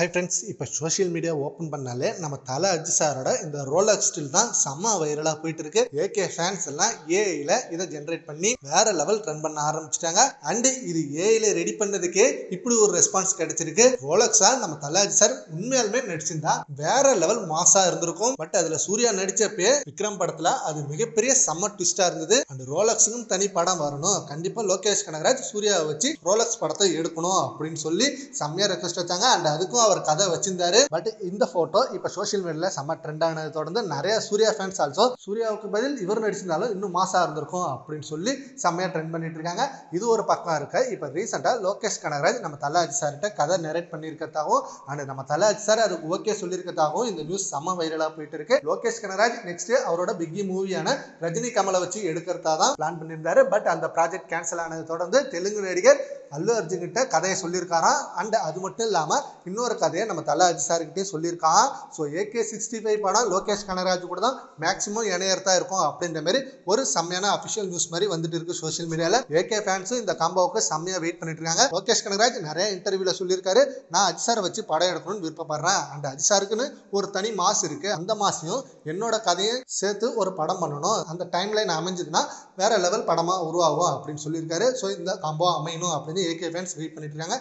High friends இப்போ social media open பண்ணாலே நம்ம தலை அஜி சாரோட இந்த ரோலக் ஸ்டில் தான் செம்ம வைரலாக போயிட்டு இருக்கு ஏகே ஃபேன்ஸ் எல்லாம் ஏஐயில் இதை ஜென்ரேட் பண்ணி வேற லெவல் ரன் பண்ண ஆரம்பிச்சிட்டாங்க. அண்டு இது ஏஐயில் ரெடி பண்ணதுக்கே இப்படி ஒரு ரெஸ்பான்ஸ் கிடைச்சிருக்கு. ரோலக்ஸா நம்ம தலை அஜி சார் உண்மையாலுமே நடிச்சிருந்தா வேற லெவல் மாசா இருந்திருக்கும். பட் அதுல சூர்யா நடிச்சப்பே விக்ரம் படத்துல அது மிகப்பெரிய செம்ம ட்விஸ்டா இருந்தது. அண்ட் ரோலக்ஸுக்கும் தனி படம் வரணும். கண்டிப்பா லோகேஷ் கனகராஜ் சூர்யாவை வச்சு ரோலக்ஸ் படத்தை எடுக்கணும் அப்படின்னு சொல்லி செம்மையா ரெக்வஸ்ட் வச்சாங்க. அண்ட் அதுக்கும் அவர் கதை வச்சிருந்தாரு. பட் இந்த போட்டோ இப்ப சோஷியல் மீடியால செம்ம ட்ரெண்ட் ஆனதை தொடர்ந்து நிறைய சூர்யா ஃபேன்ஸ் ஆல்சோ சூர்யாவுக்கு பதில் இவர் நடிச்சிருந்தாலும் இன்னும் மாசா இருந்திருக்கும் அப்படின்னு சொல்லி செம்மையா ட்ரெண்ட் பண்ணிட்டு இருக்காங்க. இது ஒரு பக்கம் இருக்கு. இப்ப ரீசெண்டா லோகேஷ் கனகராஜ் நம்ம தலாஜி சார்கிட்ட கதை நெரேட் பண்ணியிருக்கிறதாகவும் அண்ட் நம்ம தலாஜி சார் அதுக்கு ஓகே சொல்லியிருக்கிறதாகவும் இந்த நியூஸ் செம்ம வைரலா போயிட்டு இருக்கு. லோகேஷ் கனகராஜ் நெக்ஸ்ட் அவரோட பிக்கி மூவியான ரஜினி கமலை வச்சு எடுக்கிறதா தான் பிளான் பண்ணியிருந்தாரு. பட் அந்த ப்ராஜெக்ட் கேன்சல் ஆனதை தொடர்ந்து தெலுங்கு நடிகர் அல்லு அர்ஜுன் கிட்ட கதையை சொல்லியிருக்காராம். அண்ட் அது மட்டும் இல்லாம இன்னொரு கதையை நம்ம தலாஜி சார்கிட்டே சொல்லியிருக்கான். ஸோ ஏகே சிக்ஸ்டி ஃபைவ் படம் லோகேஷ் கனகராஜ் கூட தான் மேக்ஸிமம் இணையர்த்தா இருக்கும் அப்படின்ற மாதிரி ஒரு செம்மையான அஃபிஷியல் நியூஸ் மாதிரி வந்துட்டு இருக்கு சோஷியல் மீடியாவில் ஏகே ஃபேன்ஸும் இந்த காம்போவுக்கு செம்மையாக வெயிட் பண்ணிட்டு இருக்காங்க. லோகேஷ் கனகராஜ் நிறைய இன்டர்வியூல சொல்லியிருக்காரு. நான் அஜிசாரை வச்சு படம் எடுக்கணும்னு விருப்பப்படுறேன். அண்ட் அஜிசாருக்குன்னு ஒரு தனி மாஸ் இருக்கு. அந்த மாசையும் என்னோட கதையும் சேர்த்து ஒரு படம் பண்ணணும். அந்த டைம் லைன் அமைஞ்சதுன்னா வேற லெவல் படமாக உருவாகும் அப்படின்னு சொல்லியிருக்காரு. ஸோ இந்த காம்போ அமையணும் அப்படின்னு ஏகே ஃபேன்ஸ் வெயிட் பண்ணிட்டு இருக்காங்க.